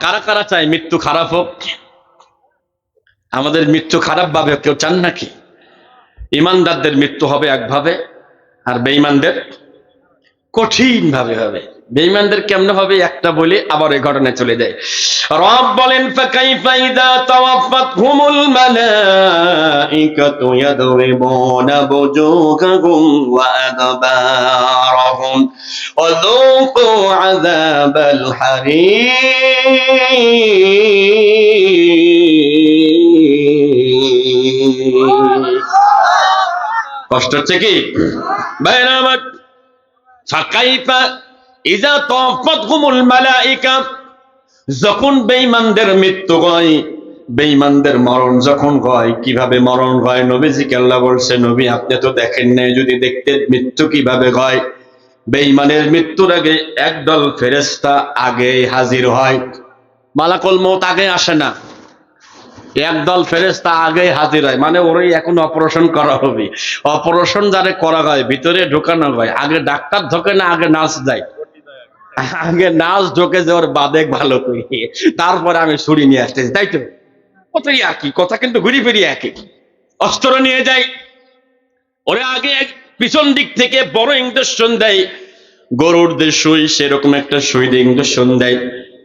কারা কারা চায় মৃত্যু খারাপ হোক? আমাদের মৃত্যু খারাপ ভাবে কেউ চান নাকি? ইমানদারদের মৃত্যু হবে একভাবে, আর বেঈমানদের কঠিন ভাবে হবে। বেঈমানদের কেমন হবে একটা বলে আবার এই ঘটনায় চলে যায়। রব বলেন, ফাকাইফা ইযা তাওয়াফাতহুমুল মালাইকাতু ইয়াদরিবুনা বুজুহাহুম ওয়া আদবারহুম ওয়া আযাবাল হারিম. কষ্ট হচ্ছে কি? বাইরে আমার ফাকাইফা ইজা যখন বেঈমানদের মৃত্যু হয়, বেঈমানদের মরণ যখন হয়, কীভাবে মরণ হয়? নবীজিকে আল্লাহ বলছে নবী, আপনি তো দেখেন নাই, যদি দেখতে মৃত্যু কীভাবে হয়? বেঈমানের মৃত্যুর আগে একদল ফেরেশতা আগে হাজির হয়। মালাকুল মত আগে আসে না। একদল ফেরেস্তা আগে হাজির হয়। মানে ওরই এখন অপারেশন করা হবে। অপারেশন যারে করা হয়, ভিতরে ঢোকানো হয়, আগে ডাক্তার ঢোকে না, আগে নার্স যায় আগে নার্স ঢোকে যে ওর বাদেক ভালো করি। তারপরে আমি ছুরি নিয়ে আসতেছি, তাই তো? কতই একই, কথা কিন্তু ঘুরি ফিরি একই। অস্ত্র নিয়ে যাই। ওরে আগে পিছন দিক থেকে বড় ইঞ্জেকশন দেয়। গরুর যে সুই, সেরকম একটা সুই দিয়ে ইঞ্জেকশন দেয়।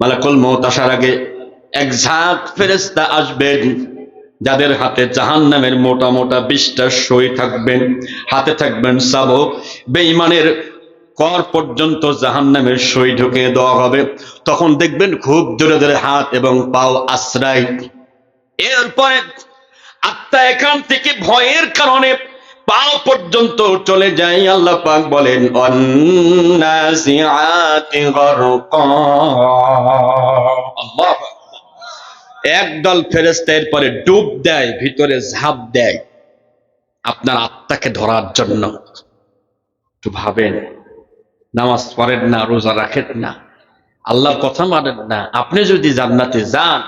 মালাকুল মৌত আসার আগে এক ঝাঁক ফেরেস্তা আসবেন। যাদের হাতে জাহান নামের মোটা মোটা বিশটা সই থাকবেন। হাতে থাকবেন সাবক। বেঈমানের কর পর্যন্ত জাহান নামের সই ঢুকে দেওয়া হবে। তখন দেখবেন খুব দূরে দূরে হাত এবং পাও আশ্রয়। এরপরে আত্মা এখান থেকে ভয়ের কারণে পাও পর্যন্ত চলে যায়। আল্লাহ পাক বলেন একদল ফেরেস্তা এরপরে ডুব দেয়, ভিতরে ঝাঁপ দেয়। আপনার আত্মাকে ধরার জন্য। একটু ভাবেন। নামাজ পড়েন না, রোজা রাখেন না, আল্লাহর কথা মানেন না। আপনি যদি জান্নাতে যান,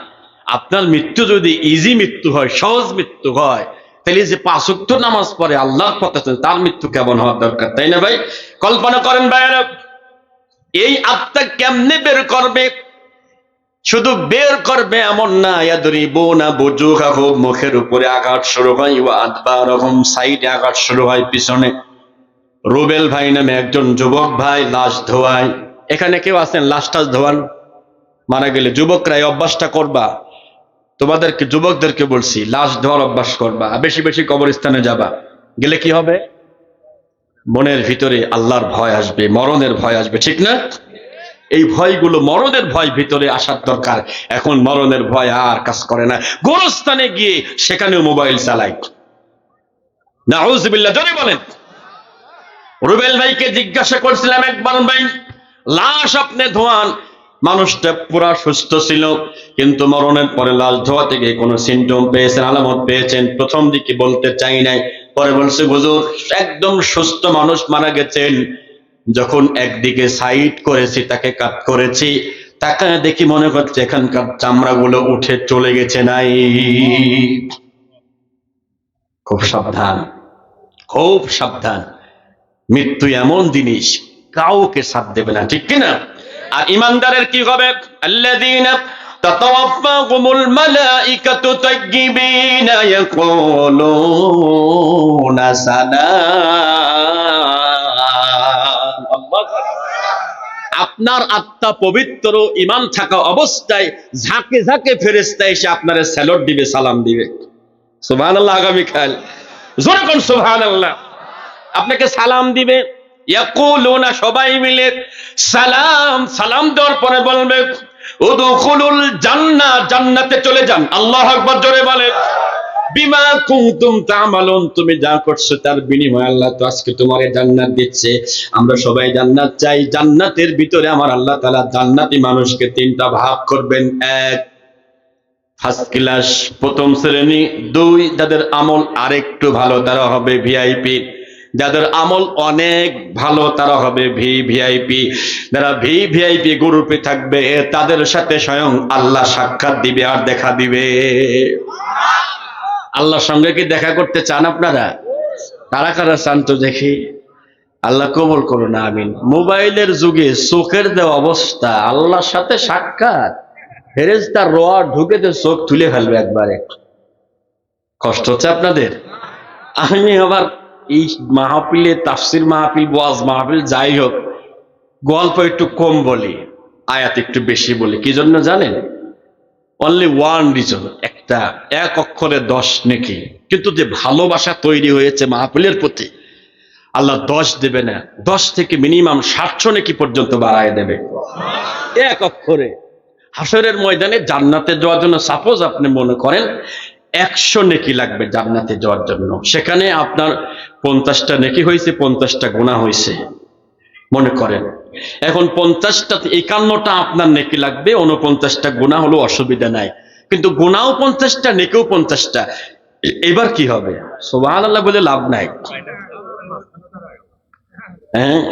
আপনার মৃত্যু যদি ইজি মৃত্যু হয়, সহজ মৃত্যু হয়, তাহলে যে পাঁচক্ত নামাজ পড়ে, আল্লাহর কথা তার মৃত্যু কেমন হওয়ার দরকার, তাই না ভাই? কল্পনা করেন ভাইয়েরা এই আত্মা কেমনে বের করবে? শুধু বের করবে এমন না ইয়াদরি বোনা কাহু মুখের উপরে আঘাত শুরু হয় আদবা রকম সাইডে আঘাত শুরু হয়, পিছনে। রুবেল ভাই নামে একজন যুবক ভাই লাশ ধোয়ায়। এখানে কেউ আছেন? লাশ টাশ ধোয়ান। মারা গেলে যুবকরা এই অভ্যাসটা করবা। তোমাদেরকে, যুবকদেরকে বলছি, লাশ ধোয়ার অভ্যাস করবা। বেশি বেশি কবরস্থানে যাবা। গেলে কি হবে? মনের ভিতরে আল্লাহর ভয় আসবে, মরণের ভয় আসবে, ঠিক না? এই ভয়গুলো মরণের ভয় ভিতরে আসার দরকার। এখন মরণের ভয় আর কাজ করে না। গোরস্থানে গিয়ে সেখানেও মোবাইল চালাই জোরে বলেন। রুবেল ভাইকে জিজ্ঞাসা করছিলাম একবার ভাই, লাশ আপনি ধোয়ান। মানুষটা পুরা সুস্থ ছিল, কিন্তু মরণের পরে লাশ ধোয়া থেকে কোনো সিমটম পেয়েছেন, আলামত পেয়েছেন। প্রথম দিকে বলতে চাই নাই, পরে বলছে, হুজুর, একদম সুস্থ মানুষ মারা গেছেন। যখন একদিকে সাইড করেছি, তাকে কাট করেছি, তাকে দেখি মনে করছে এখানকার চামড়াগুলো উঠে চলে গেছে নাই। খুব সাবধান খুব সাবধান। মৃত্যু এমন জিনিস কাউকে সাথ দেবে না ঠিক কিনা আর ইমানদারের কি হবে আল্লাযীনা تتوفاهم الملائكة طيبين يقولون سلام الله আপনার আত্মা পবিত্র ইমান থাকা অবস্থায় ঝাঁকে ঝাঁকে ফেরেস্তা এসে আপনার স্যালট দিবে সালাম দিবে সুবহান আল্লাহ আগামীকাল জোরে কোন সুবহান আল্লাহ আপনাকে সালাম দিবে। সবাই মিলে সালাম সালাম দেওয়ার পরে বলবে জান্নাতে চলে যান। জোরে বলেন বিমা কুনতুম তামালুন, তুমি যা করছ তার আল্লাহ তো আজকে তোমারে জান্নাত দিচ্ছে। আমরা সবাই জান্নাত চাই। জান্নাতের ভিতরে আমার আল্লাহ তাআলা জান্নাতি মানুষকে তিনটা ভাগ করবেন। এক, ফার্স্ট ক্লাস, প্রথম শ্রেণি। দুই, যাদের আমল আরেকটু ভালো, তারা হবে ভিআইপি। যাদের আমল অনেক ভালো, তারা হবে ভি ভিআইপি যারা ভি ভিআইপি গ্রুপে থাকবে তাদের সাথে স্বয়ং আল্লাহ সাক্ষাৎ দিবে আর দেখা দিবে। আল্লাহর সঙ্গে কি দেখা করতে চান আপনারা? কারা কারা চান তো দেখি। আল্লাহ কবল করো না আমিন। মোবাইলের যুগে চোখের দেওয়া অবস্থা, আল্লাহর সাথে সাক্ষাৎ। ফেরেজ তার রোয়া ঢুকে তো চোখ তুলে ফেলবে একবারে। কষ্ট হচ্ছে আপনাদের? আমি আবার এই মাহফিলে, তাফসির মাহফিল, ওয়াজ মাহফিল, যাই হোক, গল্প একটু কম বলি, আয়াত একটু বেশি বলি, কি জন্য জানেন? অনলি ওয়ান রিজন একটা, এক অক্ষরে দশ নেকি? কিন্তু যে ভালোবাসা তৈরি হয়েছে মাহফিলের প্রতি, আল্লাহ দশ দেবে না, দশ থেকে মিনিমাম সাতশো নেকি পর্যন্ত বাড়ায় দেবে। এক অক্ষরে। হাসরের ময়দানে জান্নাতে যাওয়ার জন্য সাপোজ আপনি মনে করেন একশো নেকি লাগবে জান্নাতে যাওয়ার জন্য। সেখানে আপনার পঞ্চাশটা নেকি হয়েছে, পঞ্চাশটা গুণা হয়েছে। মনে করেন। এখন পঞ্চাশটা, একান্নটা আপনার নেকি লাগবে উনপঞ্চাশটা গুণা হলো অসুবিধা নাই। কিন্তু গুণাও পঞ্চাশটা, নেকেও পঞ্চাশটা। এবার কি হবে? সোবাহ আল্লাহ বলে লাভ নাই। হ্যাঁ?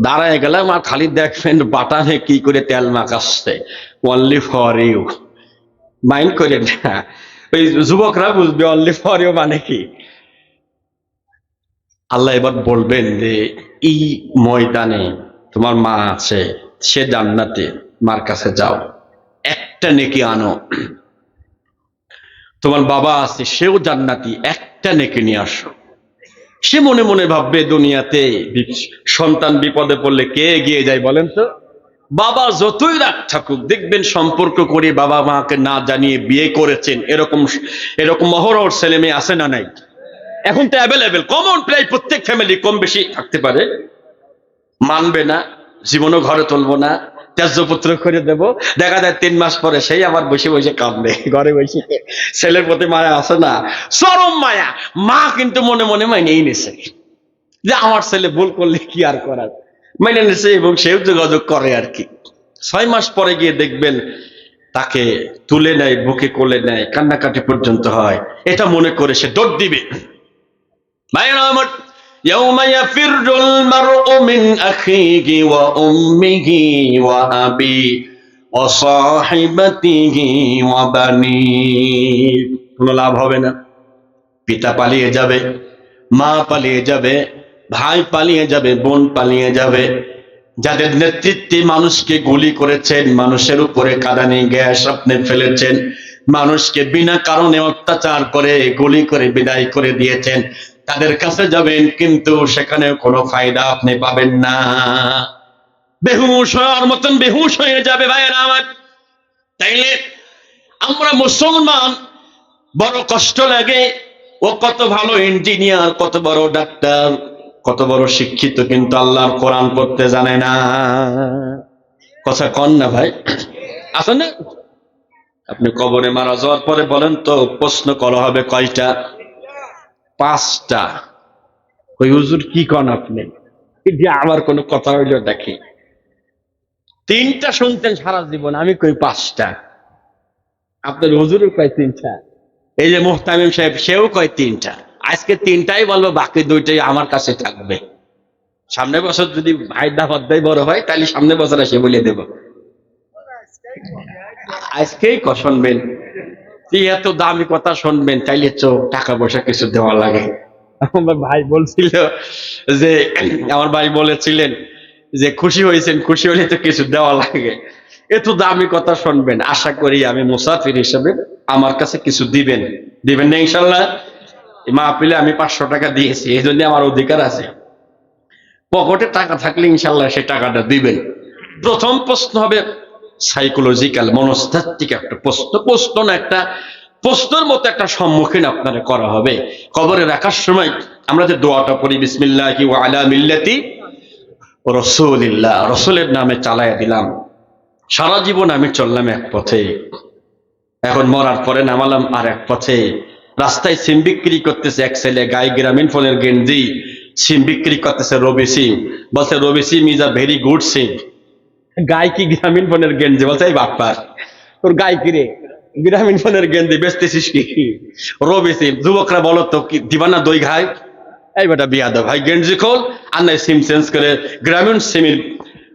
দাঁড়ায় গেলাম আর খালি দেখবেন বাটানে কি করে তেল মাখাচ্ছে। অনলি ফর ইউ মাইন্ড করেন ওই যুবকরা বুঝবে অনলি ফর ইউ মানে কি? আল্লাহ এবার বলবেন যে, এই ময়দানে তোমার মা আছে, সে জান্নাতে, মার কাছে যাও। একটা নেকি আনো। তোমার বাবা আছে, সেও জান্নাতি, একটা নেকি নিয়ে আসো। সে মনে মনে ভাববে, দুনিয়াতে সন্তান বিপদে পড়লে কে এগিয়ে যায় বলেন তো? বাবা যতই রাগ থাকুক, দেখবেন সম্পর্ক করে বাবা মাকে না জানিয়ে বিয়ে করেছেন, এরকম এরকম মহরর ছেলে মেয়ে আছে না নাই? এখন তো অ্যাভেলেবেল কমন প্রায় প্রত্যেক ফ্যামিলি কম বেশি থাকতে পারে। মানবে না, জীবনও ঘরে তুলবো না ত্যায্যপুত্র করে দেব। দেখা যায় তিন মাস পরে সেই আবার বসে বসে কাঁদবে, ঘরে বসে। ছেলের প্রতি মায়া আছে না? চরম মায়া। মা কিন্তু মনে মনে মাইনেই নিছে। যে আমার ছেলে ভুল করলে কি আর করার? মেনে নিছে এবং সেও যোগাযোগ করে আর কি ছয় মাস পরে গিয়ে দেখবেন তাকে তুলে নেয় বুকে কোলে নেয় কান্নাকাটি পর্যন্ত হয় এটা মনে করে সে দৌড় দিবে ভাইয়েরা আমার يوم يفر المرء من أخيه وأمه وأبيه وصاحبته وبنيه কোনো লাভ হবে না পিতা পালিয়ে যাবে মা পালিয়ে যাবে ভাই পালিয়ে যাবে, বোন পালিয়ে যাবে। যাদের নেতৃত্বে মানুষকে গুলি করেছেন, মানুষের উপরে কাদানি, গ্যাস আপনি ফেলেছেন, মানুষকে বিনা কারণে অত্যাচার করে, গুলি করে, বিদায় করে দিয়েছেন, তাদের কাছে যাবেন, কিন্তু সেখানে কোনো ফায়দা আপনি পাবেন না। বেহুশ হওয়ার মতন বেহুশ হয়ে যাবে ভাইয়েরা আমার তাইলে আমরা মুসলমান, বড় কষ্ট লাগে, ও কত ভালো ইঞ্জিনিয়ার কত বড় ডাক্তার কত বড় শিক্ষিত কিন্তু আল্লাহর কোরআন পড়তে জানে না। কথা কন না ভাই। আছে না? আপনি কবরে মারা যাওয়ার পরে বলেন তো প্রশ্ন করা হবে কয়টা? পাঁচটা। ওই হুজুর কি কন আপনি? যে আমার কোনো কথা হইল দেখি। তিনটা শুনতেন সারা জীবন আমি কই পাঁচটা? আপনার হুজুরও কয় তিনটা? এই যে মুহতামিম সাহেব সেও কয় তিনটা। আজকে তিনটাই বলব, বাকি দুইটাই আমার কাছে থাকবে। সামনে বছর যদি ভাইদা হদ্দাই বড় হয়, তাহলে সামনে বছর এসে বলে দেব। আজকেই ক শুনবেন? এত দামি কথা শুনবেন, তাইলে তো টাকা পয়সা কিছু দেওয়া লাগে। আমার ভাই বলছিল যে, আমার ভাই বলেছিলেন যে, খুশি হয়েছেন, খুশি হলে তো কিছু দেওয়া লাগে। এত দামি কথা শুনবেন। আশা করি আমি মুসাফির হিসেবে আমার কাছে কিছু দিবেন। দিবেন না ইনশাল্লাহ? মাহফিলে আমি পাঁচশো টাকা দিয়েছি, এই জন্য আমার অধিকার আছে। পকেটে টাকা থাকলে ইনশাল্লাহ সে টাকাটা দিবেন প্রথম প্রশ্ন হবে সাইকোলজিক্যাল মনস্তাত্ত্বিক একটা প্রশ্ন। প্রশ্ন একটা প্রশ্নের মতো একটা সম্মুখীন আপনারা করা হবে। কবরে রাখার সময় আমরা যে দোয়াটা পড়ি, বিসমিল্লাহ কি আলা মিল্লাতি রসুলিল্লাহ, রসুলের নামে চালাইয়া দিলাম। সারা জীবন আমি চললাম এক পথে। এখন মরার পরে নামালাম আর এক পথে। রাস্তায় সিম বিক্রি করতেছে এক ছেলে, গাই গ্রামীণ ফোনের গেঞ্জি, সিম বিক্রি করতেছে রবি সিং বলছে, Robi Singh is a very good Singh guy কি গ্রামীণ ফোনের গেঞ্জি? বলছে, এই বাপ্পার তোর গাই কি রে? গ্রামীণ ফোনের গেঞ্জি বেচতেছিস কি? রবি সিং যুবকরা বলো তো, কি দিবা না দই ঘাই এই বেটা বিয়া দাও ভাই, গেঞ্জি খোল, আর নাই সিম চেঞ্জ করে গ্রামীণ সিমের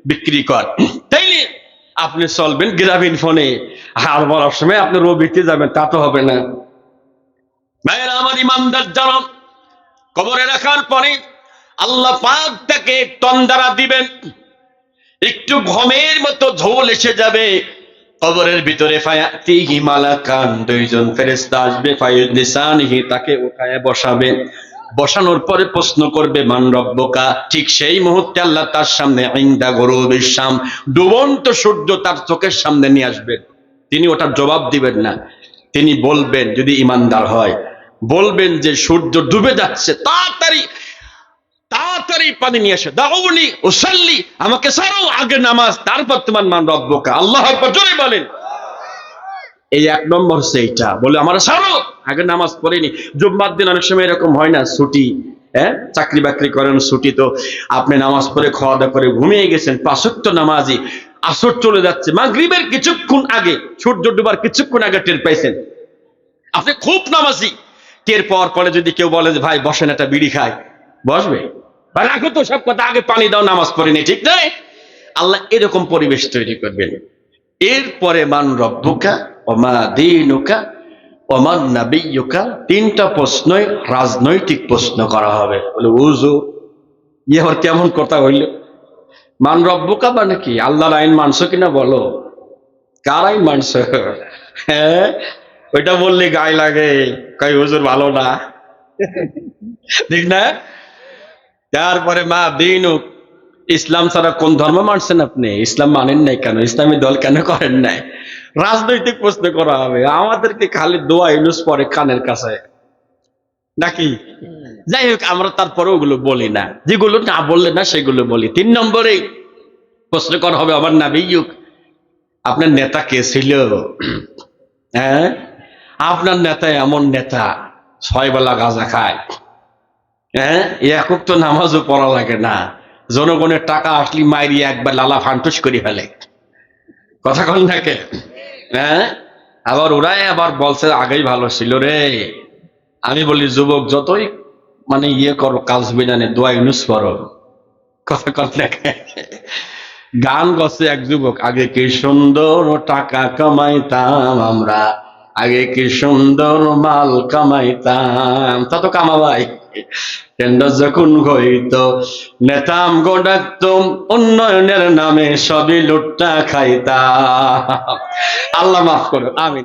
বিক্রি কর। তাইলে আপনি চলবেন গ্রামীণ ফোনে, আর বলার সময় আপনি রবিতে যাবেন, তা তো হবে না। ভাইয়েরা আমার ইমানদার যারা কবরে রাখার পরে আল্লাহ পাক তাকে তন্দারা দিবেন। একটু ঘমের মতো ঝোল এসে যাবে। কবরের ভিতরে দুইজন আসবে তাকে বসাবে। বসানোর পরে প্রশ্ন করবে, মান রব্বকা? ঠিক সেই মুহূর্তে আল্লাহ তার সামনে ইন্দা গরু শাম ডুবন্ত সূর্য তার চোখের সামনে নিয়ে আসবেন তিনি ওটার জবাব দিবেন না। তিনি বলবেন, যদি ইমানদার হয় বলবেন যে সূর্য ডুবে যাচ্ছে, তাড়াতাড়ি তাড়াতাড়ি পানি নিয়ে আসে দাউনি ওসাল্লি আমাকে সারো আগে নামাজ, তারপর তোমার মান রব্বকা। আল্লাহ জোরে বলেন। এই এক নম্বর হচ্ছে এইটা। বলে, আমার সারো আগে নামাজ পড়েনি জুম্মার দিন অনেক সময় এরকম হয় না, ছুটি হ্যাঁ? চাকরি বাকরি করেন, ছুটি তো, আপনি নামাজ পড়ে খাওয়া দাওয়া করে ঘুমিয়ে গেছেন পাঁচক্ত নামাজি, আসর চলে যাচ্ছে। মাগরিবের কিছুক্ষণ আগে, সূর্য ডুবার কিছুক্ষণ আগে টের পাইছেন। আপনি খুব নামাজি। টের পাওয়ার পরে যদি কেউ বলে যে, ভাই, বসেন, একটা বিড়ি খায় বসবে? রাখো তো সব কথা, আগে পানি দাও, নামাজ পড়িনি ঠিক নয় আল্লাহ এরকম পরিবেশ তৈরি করবেন। এরপরে, মান রব্বুকা ওমা দিনুকা ওমান নাবিয়ুকা? তিনটা প্রশ্নই রাজনৈতিক প্রশ্ন করা হবে। বলে উজু ইয়ে কেমন কথা হইল? মান রব্বুকা মানে কি? আল্লাহর আইন মানছো কিনা বলো? কার আইন মানছো? হ্যাঁ ওইটা বললে গায়ে লাগে। কই, হুজুর ভালো না? ঠিক না? তারপরে মা দিনুক ইসলাম ছাড়া কোন ধর্ম মানছেন আপনি? ইসলাম মানেন নাই কেন? ইসলামী দল কেন করেন নাই? রাজনৈতিক প্রশ্ন করা হবে। আমাদেরকে খালি দোয়া ইউনুস পরে কানের কাছে। নাকি? যাই হোক, আমরা তারপরে ওগুলো বলি না। যেগুলো না বললে না, সেগুলো বলি। তিন নম্বরে প্রশ্ন করা হবে, আমার নাবিয়ুক, আপনার নেতা কে ছিল? হ্যাঁ? আপনার নেতা এমন নেতা, ছয় বেলা গাঁজা খায়। হ্যাঁ? একক তো নামাজও পড়া লাগে না। জনগণের টাকা আসলি মাইরি একবার লালা ফান্টুস করে ফেলে। কথা কন থাকে হ্যাঁ? আবার ওরাই আবার বলছে, আগেই ভালো ছিল রে। আমি বলি, যুবক, যতই মানে ইয়ে করো, কাজ বিনানে দোয়া ইউনুস করো কথা কন থাকে গান গছে এক যুবক, আগে কি সুন্দর টাকা কামাইতাম আমরা? আগে কি সুন্দর মাল কামাইতাম? তা তো কামাবাই টেন্ডার যখন হইত, নেতাম গো ডাকতুম, উন্নয়নের নামে সবই লুটটা খাইতাম। আল্লাহ মাফ করো আমি